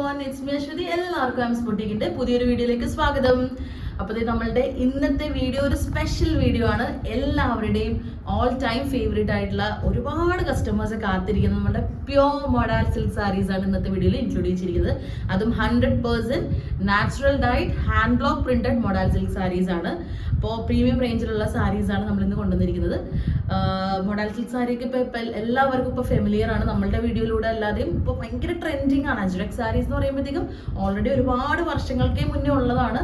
Everyone it's me Aswathy. എല്ലാവർക്കും പുതിയൊരു വീഡിയോയിലേക്ക് സ്വാഗതം. അപ്പോൾ നമ്മളുടെ ഇന്നത്തെ വീഡിയോ ഒരു സ്പെഷ്യൽ വീഡിയോ ആണ്. എല്ലാവരുടെയും ഓൾ ടൈം ഫേവറേറ്റ് ആയിട്ടുള്ള ഒരുപാട് കസ്റ്റമേഴ്സ് കാത്തിരിക്കുന്ന നമ്മുടെ പ്യോർ മോഡാൽ സിൽക്ക് സാരീസ് ആണ് ഇന്നത്തെ വീഡിയോയിൽ ഇൻക്ലൂഡ് ചെയ്തിരിക്കുന്നത്. അതും hundred percent natural dyed hand block printed modal silk saris ആണ്. അപ്പോൾ പ്രീമിയം റേഞ്ചിലുള്ള സാരീസ് ആണ് നമ്മൾ ഇന്ന് കൊണ്ടുവന്നിരിക്കുന്നത്. മോഡൽ സിൽക്ക് സാരിയൊക്കെ ഇപ്പോൾ ഇപ്പം എല്ലാവർക്കും ഇപ്പോൾ ഫെമിലിയർ ആണ്. നമ്മളുടെ വീഡിയോയിലൂടെ അല്ലാതെയും ഇപ്പോൾ ഭയങ്കര ട്രെൻഡിങ് ആണ്. അജുരക് സാരീസ് എന്ന് പറയുമ്പോഴത്തേക്കും ഓൾറെഡി ഒരുപാട് വർഷങ്ങൾക്കേ മുന്നേ ഉള്ളതാണ്.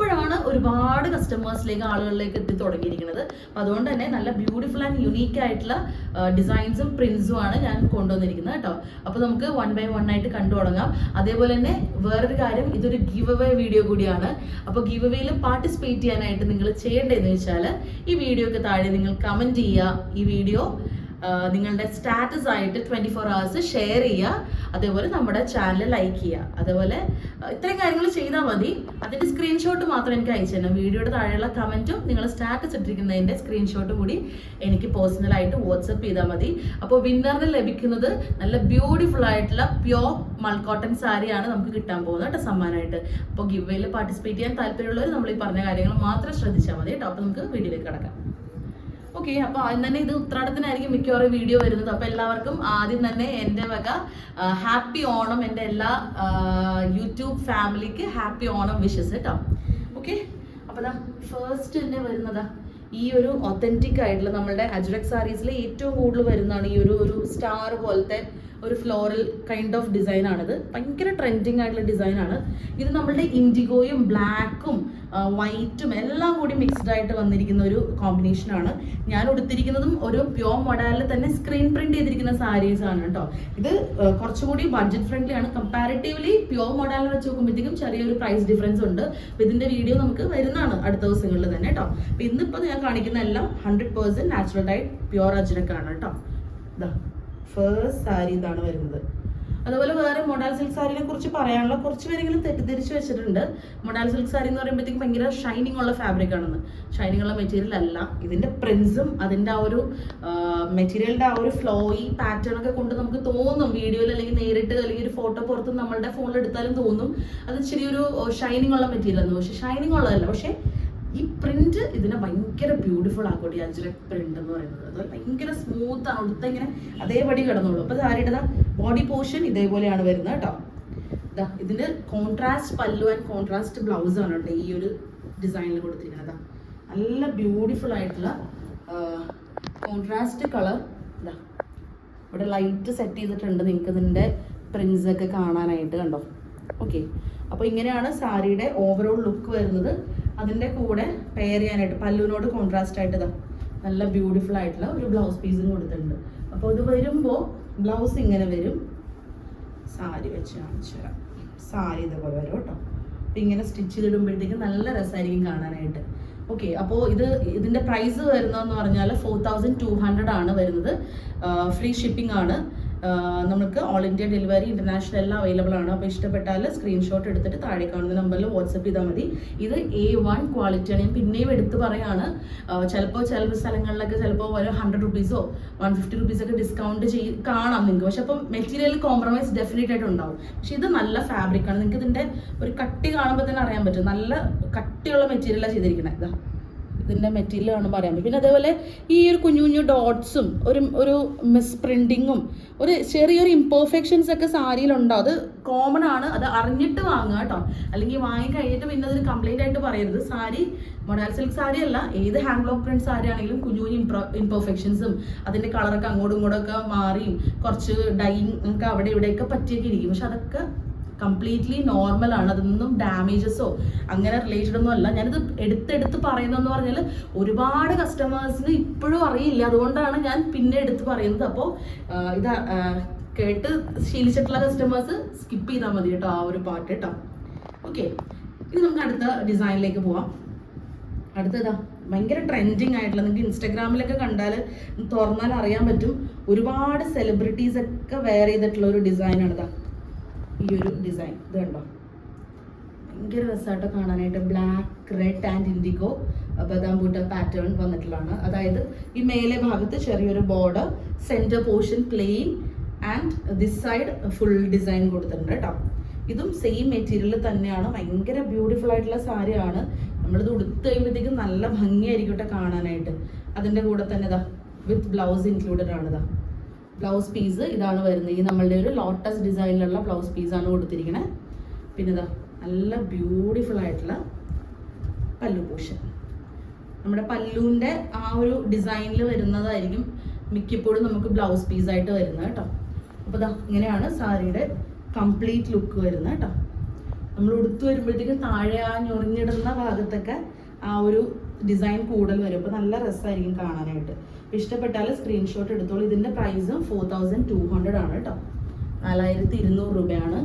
ഇപ്പോഴാണ് ഒരുപാട് കസ്റ്റമേഴ്സിലേക്ക് ആളുകളിലേക്ക് എത്തി തുടങ്ങിയിരിക്കുന്നത്. അപ്പോൾ അതുകൊണ്ട് തന്നെ നല്ല ബ്യൂട്ടിഫുൾ ആൻഡ് യുണീക്ക് ആയിട്ടുള്ള ഡിസൈൻസും പ്രിന്റ്സും ആണ് ഞാൻ കൊണ്ടുവന്നിരിക്കുന്നത് കേട്ടോ. അപ്പോൾ നമുക്ക് വൺ ബൈ വൺ ആയിട്ട് കണ്ടു തുടങ്ങാം. അതേപോലെ തന്നെ വേറൊരു കാര്യം ഇതൊരു ഗീവ് അവേ വീഡിയോ കൂടിയാണ്. അപ്പോൾ ഗീവ് അവേയിൽ പാർട്ടിസിപ്പേറ്റ് ചെയ്യാനായിട്ട് നിങ്ങൾ ചെയ്യേണ്ടതെന്ന് വെച്ചാൽ ഈ വീഡിയോക്ക് താഴെ നിങ്ങൾ കമന്റ് ചെയ്യുക. ഈ വീഡിയോ നിങ്ങളുടെ സ്റ്റാറ്റസ് ആയിട്ട് ട്വന്റി ഫോർ അവേഴ്സ് ഷെയർ ചെയ്യുക. അതേപോലെ നമ്മുടെ ചാനൽ ലൈക്ക് ചെയ്യുക. അതേപോലെ ഇത്രയും കാര്യങ്ങൾ ചെയ്താൽ മതി. അതിന്റെ സ്ക്രീൻഷോട്ട് മാത്രം എനിക്ക് അയച്ചു തരണം. വീഡിയോയുടെ താഴെയുള്ള കമന്റും നിങ്ങൾ സ്റ്റാറ്റസ് ഇട്ടിരിക്കുന്നതിന്റെ സ്ക്രീൻഷോട്ട് കൂടി എനിക്ക് പേഴ്സണലായിട്ട് വാട്സപ്പ് ചെയ്താൽ മതി. അപ്പോൾ വിന്നറിന് ലഭിക്കുന്നത് നല്ല ബ്യൂട്ടിഫുൾ ആയിട്ടുള്ള പ്യോർ മൾക്കോട്ടൺ സാരിയാണ് നമുക്ക് കിട്ടാൻ പോകുന്നത് കേട്ടോ സമ്മാനമായിട്ട്. അപ്പോൾ ഗിവയിൽ പാർട്ടിസിപ്പേറ്റ് ചെയ്യാൻ താല്പര്യമുള്ളവർ നമ്മൾ ഈ പറഞ്ഞ കാര്യങ്ങൾ മാത്രം ശ്രദ്ധിച്ചാൽ മതി കേട്ടോ. അപ്പോൾ നമുക്ക് വീഡിയോയിലേക്ക് കിടക്കാം. ഓക്കെ അപ്പോൾ ആദ്യം തന്നെ ഇത് ഉത്രാടത്തിനായിരിക്കും മിക്കവാറും വീഡിയോ വരുന്നത്. അപ്പോൾ എല്ലാവർക്കും ആദ്യം തന്നെ എന്റെ വക ഹാപ്പി ഓണം എന്റെ എല്ലാ യൂട്യൂബ് ഫാമിലിക്ക് ഹാപ്പി ഓണം വിഷസ് കേട്ടോ ഓക്കെ അപ്പോൾ ഫസ്റ്റ് തന്നെ വരുന്നതാ. ഈ ഒരു ഒത്തന്റിക് ആയിട്ടുള്ള നമ്മുടെ അജ്രക് സാരീസിൽ ഏറ്റവും കൂടുതൽ വരുന്നതാണ് ഈ ഒരു ഒരു സ്റ്റാർ പോലത്തെ ഒരു ഫ്ലോറൽ കൈൻഡ് ഓഫ് ഡിസൈൻ ആണിത്. ഭയങ്കര ട്രെൻഡിങ് ആയിട്ടുള്ള ഡിസൈൻ ആണ്. ഇത് നമ്മളുടെ ഇൻഡിഗോയും ബ്ലാക്കും വൈറ്റും എല്ലാം കൂടി മിക്സ്ഡ് ആയിട്ട് വന്നിരിക്കുന്ന ഒരു കോമ്പിനേഷൻ ആണ്. ഞാൻ ഉടുത്തിരിക്കുന്നതും ഒരു പ്യോർ മൊഡാലിൽ തന്നെ സ്ക്രീൻ പ്രിന്റ് ചെയ്തിരിക്കുന്ന സാരീസ് ആണ് കേട്ടോ. ഇത് കുറച്ചുകൂടി ബഡ്ജറ്റ് ഫ്രണ്ട്ലി ആണ്. കമ്പാരിറ്റീവ്ലി പ്യോർ മൊഡാലിൽ വെച്ച് നോക്കുമ്പോഴത്തേക്കും ചെറിയൊരു പ്രൈസ് ഡിഫറൻസ് ഉണ്ട്. അപ്പൊ ഇതിന്റെ വീഡിയോ നമുക്ക് വരുന്നതാണ് അടുത്ത ദിവസങ്ങളിൽ തന്നെ കേട്ടോ. അപ്പൊ ഇന്നിപ്പോ ഞാൻ കാണിക്കുന്ന എല്ലാം hundred percent natural dyed pure അജ്രക്കാണ് കേട്ടോ ഇതാ ഫേസ്റ്റ് സാരി ഇതാണ് വരുന്നത്. അതുപോലെ വേറെ മൊഡാൽ സിൽക്ക് സാരിനെ കുറിച്ച് പറയാനുള്ള കുറച്ച് പേരെങ്കിലും തെറ്റിദ്ധരിച്ച് വെച്ചിട്ടുണ്ട്. മൊഡാൽ സിൽക്ക് സാരി എന്ന് പറയുമ്പോഴത്തേക്കും ഭയങ്കര ഷൈനിങ് ഉള്ള ഫാബ്രിക് ആണെന്ന്. ഷൈനിങ് ഉള്ള മെറ്റീരിയൽ അല്ല. ഇതിന്റെ പ്രിൻസും അതിന്റെ ആ ഒരു മെറ്റീരിയലിന്റെ ആ ഒരു ഫ്ലോയി പാറ്റേൺ ഒക്കെ കൊണ്ട് നമുക്ക് തോന്നും. വീഡിയോയിൽ അല്ലെങ്കിൽ നേരിട്ട് അല്ലെങ്കിൽ ഒരു ഫോട്ടോ പുറത്ത് നമ്മളുടെ ഫോണിൽ എടുത്താലും തോന്നും. അത് ഇച്ചിരി ഒരു ഷൈനിങ് ഉള്ള മെറ്റീരിയൽ ആണ് പക്ഷെ ഷൈനിങ് ഉള്ളതല്ല. പക്ഷെ ഈ പ്രിന്റ് ഇതിനെ ഭയങ്കര ബ്യൂട്ടിഫുൾ ആക്കോട്ടെ ഈ അജ്രക് പ്രിന്റ് എന്ന് പറയുന്നത്. അത് ഭയങ്കര സ്മൂത്ത് ആണ്. ഉടുത്ത ഇങ്ങനെ അതേപടി കിടന്നോളൂ. അപ്പൊ സാരിയുടെ ബോഡി പോർഷൻ ഇതേപോലെയാണ് വരുന്നത് കേട്ടോ. ഇതാ ഇതിന്റെ കോൺട്രാസ്റ്റ് പല്ലു ആൻഡ് കോൺട്രാസ്റ്റ് ബ്ലൗസ് ആണ് കേട്ടോ ഈ ഒരു ഡിസൈനിൽ കൊടുത്തിരിക്കുന്നത്. നല്ല ബ്യൂട്ടിഫുൾ ആയിട്ടുള്ള കോൺട്രാസ്റ്റ് കളർ ഇതാ ഇവിടെ ലൈറ്റ് സെറ്റ് ചെയ്തിട്ടുണ്ട് നിങ്ങൾക്ക് ഇതിന്റെ പ്രിൻസ് ഒക്കെ കാണാനായിട്ട് കണ്ടോ? ഓക്കെ അപ്പോൾ ഇങ്ങനെയാണ് സാരിയുടെ ഓവറോൾ ലുക്ക് വരുന്നത്. അതിന്റെ കൂടെ പെയർ ചെയ്യാനായിട്ട് പല്ലുവിനോട് കോൺട്രാസ്റ്റ് ആയിട്ട് നല്ല ബ്യൂട്ടിഫുൾ ആയിട്ടുള്ള ഒരു ബ്ലൗസ് പീസും കൊടുത്തിട്ടുണ്ട്. അപ്പോൾ ഇത് വരുമ്പോൾ ബ്ലൗസ് ഇങ്ങനെ വരും. സാരി വെച്ച് കാണിച്ചു തരാം. സാരി ഇതുപോലെ വരും കേട്ടോ. അപ്പം ഇങ്ങനെ സ്റ്റിച്ച് ചെയ്തിടുമ്പോഴത്തേക്കും നല്ല രസമായിരിക്കും കാണാനായിട്ട്. ഓക്കെ അപ്പോൾ ഇത് ഇതിന്റെ പ്രൈസ് വരുന്നതെന്ന് പറഞ്ഞാൽ ഫോർ തൗസൻഡ് ടു ഹൺഡ്രഡ് ആണ് വരുന്നത്. ഫ്രീ ഷിപ്പിംഗ് ആണ്. നമുക്ക് ഓൾ ഇന്ത്യ ഡെലിവറി ഇന്റർനാഷണൽ എല്ലാം അവൈലബിൾ ആണ്. അപ്പോൾ ഇഷ്ടപ്പെട്ടാൽ സ്ക്രീൻഷോട്ട് എടുത്തിട്ട് താഴെ കാണുന്ന നമ്പറിൽ വാട്സപ്പ് ചെയ്താൽ മതി. ഇത് എ വൺ ക്വാളിറ്റി ആണ്. ഞാൻ പിന്നെയും എടുത്ത് പറയാണ്. ചിലപ്പോൾ ചില സ്ഥലങ്ങളിലൊക്കെ ചിലപ്പോൾ ഓരോ ഹൺഡ്രഡ് റുപ്പീസോ വൺ ഫിഫ്റ്റി റുപ്പീസൊക്കെ ഡിസ്കൗണ്ട് ചെയ്ത് കാണാം നിങ്ങൾക്ക് പക്ഷെ അപ്പം മെറ്റീരിയൽ കോംപ്രമൈസ് ഡെഫിനറ്റ് ആയിട്ട് ഉണ്ടാവും. പക്ഷെ ഇത് നല്ല ഫാബ്രിക് ആണ്. നിങ്ങൾക്ക് ഇതിന്റെ ഒരു കട്ടി കാണുമ്പോൾ തന്നെ അറിയാൻ പറ്റും. നല്ല കട്ടിയുള്ള മെറ്റീരിയലാണ് ചെയ്തിരിക്കുന്നത് ഇതാ. ഇതിന്റെ മെറ്റീരിയൽ ആണ് പറയാൻ പറ്റും. പിന്നെ അതേപോലെ ഈ ഒരു കുഞ്ഞു കുഞ്ഞു ഡോട്ട്സും ഒരു ഒരു മിസ് പ്രിന്റിങ്ങും ഒരു ചെറിയൊരു ഇംപെർഫെക്ഷൻസ് ഒക്കെ സാരിയിലുണ്ടോ അത് കോമൺ ആണ്. അത് അറിഞ്ഞിട്ട് വാങ്ങുക കേട്ടോ. അല്ലെങ്കിൽ വാങ്ങി കഴിഞ്ഞിട്ട് പിന്നെ അതൊരു കംപ്ലൈന്റ് ആയിട്ട് പറയരുത്. സാരി മൊഡാൽ സിൽക്ക് സാരി അല്ല ഏത് ഹാൻഡ് ബ്ലോക്ക് പ്രിന്റ് സാരി ആണെങ്കിലും കുഞ്ഞു കുഞ്ഞു ഇംപെർഫെക്ഷൻസും അതിന്റെ കളറൊക്കെ അങ്ങോട്ടും ഇങ്ങോട്ടും ഒക്കെ മാറിയും കുറച്ച് ഡൈയിങ് ഒക്കെ അവിടെ ഇവിടെയൊക്കെ പറ്റിയൊക്കെ ഇരിക്കും. പക്ഷെ അതൊക്കെ കംപ്ലീറ്റ്ലി നോർമൽ ആണ്. അതൊന്നും ഡാമേജസോ അങ്ങനെ റിലേറ്റഡ് ഒന്നും അല്ല. ഞാനിത് എടുത്തെടുത്ത് പറയുന്നതെന്ന് പറഞ്ഞാൽ ഒരുപാട് കസ്റ്റമേഴ്സിന് ഇപ്പോഴും അറിയില്ല. അതുകൊണ്ടാണ് ഞാൻ പിന്നെ എടുത്ത് പറയുന്നത്. അപ്പോൾ ഇത് കേട്ട് ശീലിച്ചിട്ടുള്ള കസ്റ്റമേഴ്സ് സ്കിപ്പ് ചെയ്താൽ മതി കേട്ടോ ആ ഒരു പാട്ട് കേട്ടോ. ഓക്കെ ഇനി നമുക്ക് അടുത്ത ഡിസൈനിലേക്ക് പോവാം. അടുത്തതാ ഭയങ്കര ട്രെൻഡിങ് ആയിട്ടുള്ള നിങ്ങൾക്ക് ഇൻസ്റ്റാഗ്രാമിലൊക്കെ കണ്ടാൽ തുറന്നാൽ അറിയാൻ പറ്റും. ഒരുപാട് സെലിബ്രിറ്റീസ് ഒക്കെ വെയർ ചെയ്തിട്ടുള്ള ഒരു ഡിസൈനാണ് ഇതാ. ഈ ഒരു ഡിസൈൻ ഇത് കണ്ടോ? ഭയങ്കര രസമായിട്ട് കാണാനായിട്ട്. ബ്ലാക്ക് റെഡ് ആൻഡ് ഇൻഡിഗോ ബദാം ബൂട്ട പാറ്റേൺ വന്നിട്ടുള്ളതാണ്. അതായത് ഈ മേലെ ഭാഗത്ത് ചെറിയൊരു border centre portion plain and this side full design കൊടുത്തിട്ടുണ്ട് കേട്ടോ ഇതും സെയിം മെറ്റീരിയൽ തന്നെയാണ്. ഭയങ്കര ബ്യൂട്ടിഫുൾ ആയിട്ടുള്ള സാരിയാണ്. നമ്മളിത് ഉടുത്ത് കഴിയുമ്പോഴത്തേക്കും നല്ല ഭംഗിയായിരിക്കും കേട്ടോ കാണാനായിട്ട്. അതിന്റെ കൂടെ തന്നെ ഇതാ വിത്ത് ബ്ലൗസ് ഇൻക്ലൂഡഡ് ആണ് ഇതാ. ബ്ലൗസ് പീസ് ഇതാണ് വരുന്നത്. ഈ നമ്മളുടെ ഒരു ലോട്ടസ് ഡിസൈനിലുള്ള ബ്ലൗസ് പീസാണ് കൊടുത്തിരിക്കുന്നത് പിന്നെ ഇതാ നല്ല ബ്യൂട്ടിഫുൾ ആയിട്ടുള്ള പല്ലു പോഷൻ. നമ്മുടെ പല്ലുവിന്റെ ആ ഒരു ഡിസൈനിൽ വരുന്നതായിരിക്കും മിക്കപ്പോഴും നമുക്ക് ബ്ലൗസ് പീസായിട്ട് വരുന്നത് കേട്ടോ. അപ്പോൾ ഇതാ ഇങ്ങനെയാണ് സാരിയുടെ കംപ്ലീറ്റ് ലുക്ക് വരുന്നത് കേട്ടോ. നമ്മൾ ഉടുത്തു വരുമ്പോഴത്തേക്കും താഴെ ആ ഞൊറിഞ്ഞിടുന്ന ഭാഗത്തൊക്കെ ആ ഒരു ഡിസൈൻ കൂടുതൽ വരും. അപ്പോൾ നല്ല രസമായിരിക്കും കാണാനായിട്ട്. ഇഷ്ടപ്പെട്ടാൽ സ്ക്രീൻഷോട്ട് എടുത്തോളൂ. ഇതിന്റെ പ്രൈസും ഫോർ തൗസൻഡ് ടു ഹൺഡ്രഡ് ആണ് കേട്ടോ നാലായിരത്തി ഇരുന്നൂറ് രൂപയാണ്.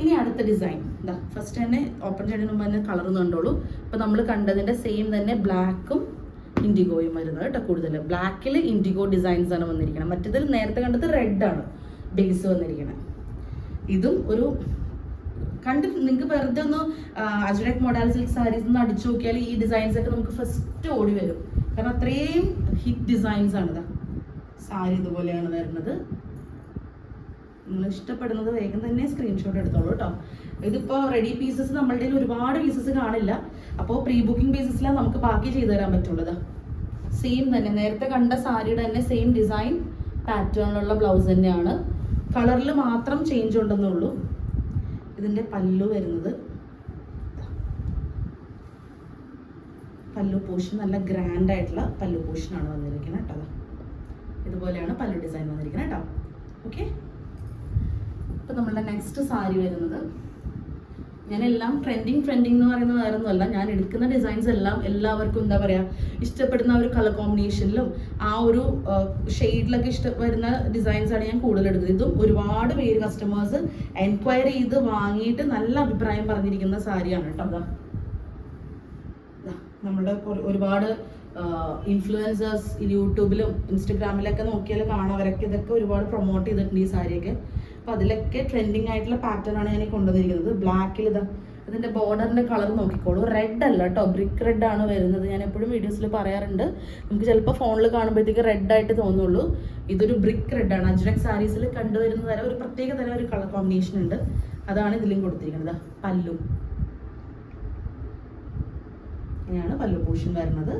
ഇനി അടുത്ത ഡിസൈൻ ഇതാ ഫസ്റ്റ് തന്നെ ഓപ്പൺ ചെയ്യുന്നതിന് മുമ്പ് തന്നെ കളർ കണ്ടോളൂ. അപ്പോൾ നമ്മൾ കണ്ടതിന്റെ സെയിം തന്നെ ബ്ലാക്കും ഇൻഡിഗോയും വരുന്നത് കേട്ടോ കൂടുതൽ ബ്ലാക്കിൽ ഇൻഡിഗോ ഡിസൈൻസ് ആണ് വന്നിരിക്കുന്നത് മറ്റേതിൽ നേരത്തെ കണ്ടത് റെഡ് ആണ്. ബേസ് വന്നിരിക്കുന്നത് ഇതും ഒരു കണ്ട് നിങ്ങൾക്ക് വെറുതെ ഒന്ന് അജുരക് മോഡൽ സിൽക്ക് സാരീസ് ഒന്ന് അടിച്ചു നോക്കിയാൽ ഈ ഡിസൈൻസ് ഒക്കെ നമുക്ക് ഫസ്റ്റ് ഓടി വരും. കാരണം അത്രയും ഹിറ്റ് ഡിസൈൻസ് ആണ് സാരി ഇതുപോലെയാണ് വരുന്നത്. നിങ്ങൾ ഇഷ്ടപ്പെടുന്നത് വേഗം തന്നെ സ്ക്രീൻഷോട്ട് എടുത്തോളൂ കേട്ടോ ഇതിപ്പോൾ റെഡി പീസസ് നമ്മളുടെ ഒരുപാട് പീസസ് കാണില്ല. അപ്പോൾ പ്രീ ബുക്കിംഗ് പീസസിലാണ് നമുക്ക് ബാക്കി ചെയ്തു തരാൻ പറ്റുള്ളത് സെയിം തന്നെ. നേരത്തെ കണ്ട സാരിയുടെ തന്നെ സെയിം ഡിസൈൻ പാറ്റേണിലുള്ള ബ്ലൗസ് തന്നെയാണ്. കളറിൽ മാത്രം ചേഞ്ച് ഉണ്ടെന്നുള്ളൂ ഇതിന്റെ പല്ലു വരുന്നത് പല്ലു പോഷൻ നല്ല ഗ്രാൻഡ് ആയിട്ടുള്ള പല്ലു പോഷനാണ് വന്നിരിക്കുന്നത് കേട്ടോ. ഇതുപോലെയാണ് പല്ലു ഡിസൈൻ വന്നിരിക്കുന്നത് കേട്ടോ ഓക്കെ അപ്പം നമ്മളുടെ നെക്സ്റ്റ് സാരി വരുന്നത് ഞാനെല്ലാം ട്രെൻഡിങ് ട്രെൻഡിങ് എന്ന് പറയുന്ന വേറെ ഒന്നുമല്ല ഞാൻ എടുക്കുന്ന ഡിസൈൻസ് എല്ലാം എല്ലാവർക്കും എന്താ പറയുക ഇഷ്ടപ്പെടുന്ന ഒരു കളർ കോമ്പിനേഷനിലും ആ ഒരു ഷെയ്ഡിലൊക്കെ ഇഷ്ട വരുന്ന ഡിസൈൻസ് ആണ് ഞാൻ കൂടുതൽ എടുക്കുന്നത്. ഇതും ഒരുപാട് പേര് കസ്റ്റമേഴ്സ് എൻക്വയറി ചെയ്ത് വാങ്ങിയിട്ട് നല്ല അഭിപ്രായം പറഞ്ഞിരിക്കുന്ന സാരിയാണ് കേട്ടോ. അതാ ദാ, നമ്മുടെ ഒരുപാട് ഇൻഫ്ലുവൻസേഴ്സ് യൂട്യൂബിലും ഇൻസ്റ്റഗ്രാമിലൊക്കെ നോക്കിയാൽ കാണാം. അവരൊക്കെ ഇതൊക്കെ ഒരുപാട് പ്രൊമോട്ട് ചെയ്തിട്ടുണ്ട് ഈ സാരിയൊക്കെ. അപ്പോൾ അതിലൊക്കെ ട്രെൻഡിങ് ആയിട്ടുള്ള പാറ്റേൺ ആണ് ഞാൻ കൊണ്ടുവന്നിരിക്കുന്നത്. ബ്ലാക്കിൽ ഇതാ അതിന്റെ ബോർഡറിന്റെ കളർ നോക്കിക്കോളൂ. റെഡ് അല്ല കേട്ടോ ബ്രിക്ക് റെഡ് ആണ് വരുന്നത്. ഞാൻ എപ്പോഴും വീഡിയോസിൽ പറയാറുണ്ട്. നമുക്ക് ചിലപ്പോൾ ഫോണിൽ കാണുമ്പോഴത്തേക്ക് റെഡ് ആയിട്ട് തോന്നുള്ളൂ. ഇതൊരു ബ്രിക്ക് റെഡ് ആണ്. അജ്രക് സാരീസിൽ കണ്ടുവരുന്ന തരം ഒരു പ്രത്യേക തരം ഒരു കളർ കോമ്പിനേഷൻ ഉണ്ട്. അതാണ് ഇതിലും കൊടുത്തിരിക്കുന്നത്. പല്ലു. ഇങ്ങനെയാണ് പല്ലു പോഷൻ വരുന്നത്.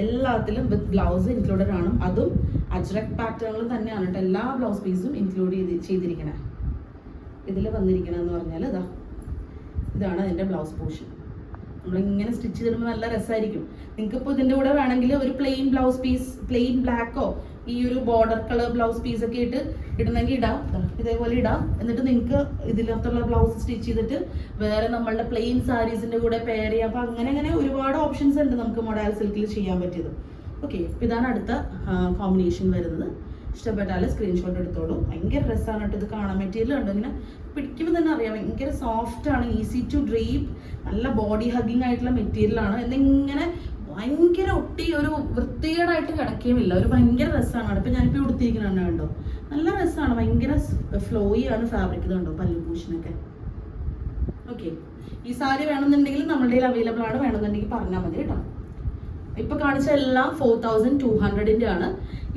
എല്ലാത്തിലും വിത്ത് ബ്ലൗസ് ഇൻക്ലൂഡഡ് ആണ്. അതും അജ്രക് പാറ്റേണിൽ തന്നെയാണ് കേട്ടോ എല്ലാ ബ്ലൗസ് പീസും ഇൻക്ലൂഡ് ചെയ്ത് ചെയ്തിരിക്കണേ. ഇതിൽ വന്നിരിക്കണമെന്ന് പറഞ്ഞാൽ ഇതാ. ഇതാണ് അതിന്റെ ബ്ലൗസ് പോർഷൻ നമ്മളിങ്ങനെ സ്റ്റിച്ച് ചെയ്തിടുമ്പോൾ നല്ല രസമായിരിക്കും നിങ്ങൾക്ക് ഇപ്പോൾ ഇതിന്റെ കൂടെ വേണമെങ്കിൽ ഒരു പ്ലെയിൻ ബ്ലൗസ് പീസ് പ്ലെയിൻ ബ്ലാക്കോ ഈ ഒരു ബോർഡർ കളർ ബ്ലൗസ് പീസ് ഒക്കെ ഇട്ട് ഇടണമെങ്കിൽ ഇടാം. ഇതേപോലെ ഇടാം. എന്നിട്ട് നിങ്ങൾക്ക് ഇതിനകത്തുള്ള ബ്ലൗസ് സ്റ്റിച്ച് ചെയ്തിട്ട് വേറെ നമ്മളുടെ പ്ലെയിൻ സാരീസിന്റെ കൂടെ പെയർ ചെയ്യാം. അപ്പോൾ അങ്ങനെ അങ്ങനെ ഒരുപാട് ഓപ്ഷൻസ് ഉണ്ട് നമുക്ക് മൊഡാൽ സിൽക്കിൽ ചെയ്യാൻ പറ്റിയത്. ഓക്കെ അപ്പോൾ ഇതാണ് അടുത്ത കോമ്പിനേഷൻ വരുന്നത്. ഇഷ്ടപ്പെട്ടാൽ സ്ക്രീൻഷോട്ട് എടുത്തോളൂ. ഭയങ്കര രസമാണ് കേട്ടോ ഇത് കാണാൻ മെറ്റീരിയൽ ഉണ്ട് ഇങ്ങനെ പിടിക്കുമ്പോൾ തന്നെ അറിയാം. ഭയങ്കര സോഫ്റ്റ് ആണ് ഈസി ടു ഡ്രീപ്പ് നല്ല ബോഡി ഹഗിങ് ആയിട്ടുള്ള മെറ്റീരിയൽ ആണ്. എന്നിങ്ങനെ ഭയങ്കര ഒട്ടി ഒരു വൃത്തികേടായിട്ട് കിടക്കുകയുമില്ല ഒരു ഭയങ്കര രസമാണ്. അവിടെ ഇപ്പം ഞാനിപ്പോൾ ഉടുത്തിരിക്കുന്നത് കണ്ടോ? നല്ല രസമാണ്. ഭയങ്കര ഫ്ലോയി ആണ് ഫാബ്രിക് ഇത് കണ്ടോ? പല്ലുഭൂഷണൊക്കെ ഓക്കെ ഈ സാരി വേണമെന്നുണ്ടെങ്കിൽ നമ്മുടെ കയ്യിൽ അവൈലബിൾ ആണ്. വേണമെന്നുണ്ടെങ്കിൽ പറഞ്ഞാൽ മതി കേട്ടോ. ഇപ്പൊ കാണിച്ച എല്ലാം ഫോർ തൗസൻഡ് ടു ഹൺഡ്രഡിന്റെ ആണ്.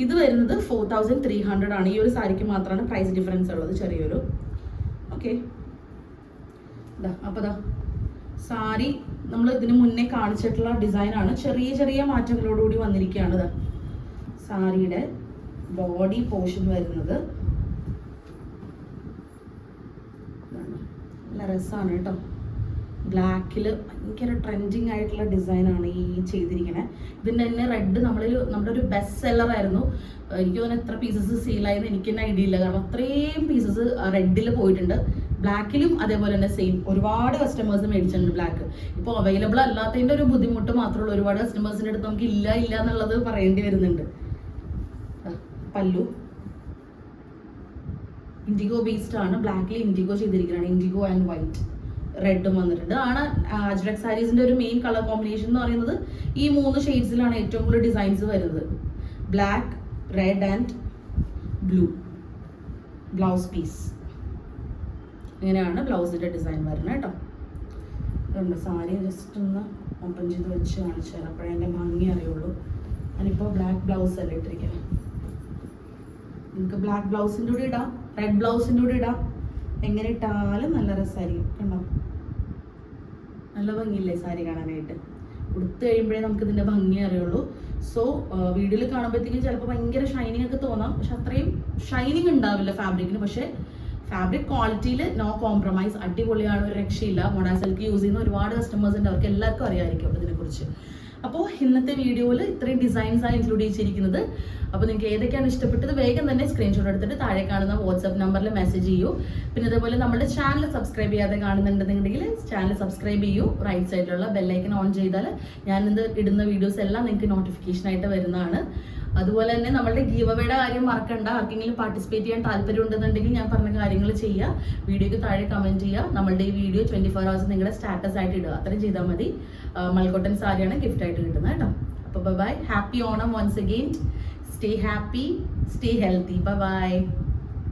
ഇത് വരുന്നത് ഫോർ തൗസൻഡ് ത്രീ ഹൺഡ്രഡ് ആണ്. ഈ ഒരു സാരിക്ക് മാത്രമാണ് പ്രൈസ് ഡിഫറൻസ് ഉള്ളത് ചെറിയൊരു. ഓക്കെ അപ്പൊ സാരി നമ്മൾ ഇതിന് മുന്നേ കാണിച്ചിട്ടുള്ള ഡിസൈനാണ്. ചെറിയ ചെറിയ മാറ്റങ്ങളോടുകൂടി വന്നിരിക്കുകയാണ് സാരിയുടെ ബോഡി പോർഷൻ വരുന്നത്. നല്ല രസമാണ് കേട്ടോ. ബ്ലാക്കിൽ ഭയങ്കര ട്രെൻഡിങ് ആയിട്ടുള്ള ഡിസൈനാണ് ഈ ചെയ്തിരിക്കുന്നത് ഇതിന്റെ തന്നെ റെഡ് നമ്മളിൽ നമ്മുടെ ഒരു ബെസ്റ്റ് സെല്ലർ ആയിരുന്നു. എനിക്ക് തോന്നുന്നു എത്ര പീസസ് സീലായെന്ന് എനിക്ക് തന്നെ ഐഡിയ ഇല്ല. കാരണം അത്രയും പീസസ് റെഡിൽ പോയിട്ടുണ്ട്. ബ്ലാക്കിലും അതേപോലെ തന്നെ സെയിം ഒരുപാട് കസ്റ്റമേഴ്സ് മേടിച്ചിട്ടുണ്ട് ബ്ലാക്ക് ഇപ്പോൾ അവൈലബിൾ അല്ലാത്തതിന്റെ ഒരു ബുദ്ധിമുട്ട് മാത്രമേ ഉള്ളൂ. ഒരുപാട് കസ്റ്റമേഴ്സിന്റെ അടുത്ത് നമുക്ക് ഇല്ല ഇല്ല എന്നുള്ളത് പറയേണ്ടി വരുന്നുണ്ട്. പല്ലു. ഇൻഡിഗോ ബേസ്ഡ് ആണ്. ബ്ലാക്കിൽ ഇൻഡിഗോ ചെയ്തിരിക്കുകയാണ്. ഇൻഡിഗോ ആൻഡ് വൈറ്റ് റെഡും വന്നിട്ടുണ്ട്. ആണ് അജ്രക് സാരീസിന്റെ ഒരു മെയിൻ കളർ കോമ്പിനേഷൻ എന്ന് പറയുന്നത് ഈ മൂന്ന് ഷെയ്ഡ്സിലാണ് ഏറ്റവും കൂടുതൽ ഡിസൈൻസ് വരുന്നത്. Black red and blue blouse piece ഇങ്ങനെയാണ് ബ്ലൗസിന്റെ ഡിസൈൻ വരുന്നത് കേട്ടോ. അതുകൊണ്ട് സാരി ജസ്റ്റ് ഒന്ന് ഓപ്പൺ ചെയ്ത് വെച്ച് കാണിച്ചു തരാം. അപ്പോഴേ എന്റെ ഭംഗി അറിയുള്ളൂ. ഞാനിപ്പോൾ ബ്ലാക്ക് ബ്ലൗസ് അല്ലേ ഇട്ടിരിക്കുന്നത്? നിങ്ങൾക്ക് ബ്ലാക്ക് ബ്ലൗസിന്റെ കൂടെ ഇടാം. റെഡ് ബ്ലൗസിന്റെ കൂടെ ഇടാം. എങ്ങനെ ഇട്ടാലും നല്ല രസമായിരിക്കും കണ്ടോ? നല്ല ഭംഗിയില്ലേ സാരി കാണാനായിട്ട്? ഉടുത്ത് കഴിയുമ്പോഴേ നമുക്ക് ഇതിന്റെ ഭംഗി അറിയുള്ളൂ. സോ വീഡിയോയിൽ കാണുമ്പോഴത്തേക്കും ചിലപ്പോൾ ഭയങ്കര ഷൈനിങ് ഒക്കെ തോന്നാം. പക്ഷെ അത്രയും ഷൈനിങ് ഉണ്ടാവില്ല ഫാബ്രിക്കിന് പക്ഷെ ഫാബ്രിക് ക്വാളിറ്റിയിൽ നോ കോംപ്രമൈസ് അടിപൊളിയാണ് ഒരു രക്ഷയില്ല. മൊണാസൽക്ക് യൂസ് ചെയ്യുന്ന ഒരുപാട് കസ്റ്റമേഴ്സ് ഉണ്ട്. അവർക്ക് എല്ലാവർക്കും അറിയാമായിരിക്കും ഇതിനെക്കുറിച്ച്. അപ്പോൾ ഇന്നത്തെ വീഡിയോയിൽ ഇത്രയും ഡിസൈൻസ് ആണ് ഇൻക്ലൂഡ് ചെയ്തിരിക്കുന്നത്. അപ്പോൾ നിങ്ങൾക്ക് ഏതൊക്കെയാണ് ഇഷ്ടപ്പെട്ടത് വേഗം തന്നെ സ്ക്രീൻഷോട്ട് എടുത്തിട്ട് താഴെ കാണുന്ന വാട്സ്ആപ്പ് നമ്പറിൽ മെസ്സേജ് ചെയ്യൂ. പിന്നെ അതുപോലെ നമ്മുടെ ചാനൽ സബ്സ്ക്രൈബ് ചെയ്യാതെ കാണുന്നുണ്ടെന്നുണ്ടെങ്കിൽ ചാനൽ സബ്സ്ക്രൈബ് ചെയ്യൂ. റൈറ്റ് സൈഡിലുള്ള ബെല്ലൈക്കൻ ഓൺ ചെയ്താൽ ഞാൻ ഞാനിത് ഇടുന്ന വീഡിയോസ് എല്ലാം നിങ്ങൾക്ക് നോട്ടിഫിക്കേഷൻ ആയിട്ട് വരുന്നതാണ്. അതുപോലെ തന്നെ നമ്മളുടെ ഗീവ് അവയുടെ കാര്യം മറക്കണ്ട. ആർക്കെങ്കിലും പാർട്ടിസിപ്പേറ്റ് ചെയ്യാൻ താല്പര്യം ഉണ്ടെന്നുണ്ടെങ്കിൽ ഞാൻ പറഞ്ഞ കാര്യങ്ങൾ ചെയ്യുക വീഡിയോക്ക് താഴെ കമന്റ് ചെയ്യുക നമ്മളുടെ ഈ വീഡിയോ ട്വന്റി ഫോർ ഹവേഴ്സ് നിങ്ങളുടെ സ്റ്റാറ്റസ് ആയിട്ട് ഇടുക. അത്രയും ചെയ്താൽ മതി. മൽക്കോട്ടൻ സാരിയാണ് ഗിഫ്റ്റ് ആയിട്ട് കിട്ടുന്നത് കേട്ടോ. അപ്പോൾ bye happy Onam once again stay happy stay healthy bye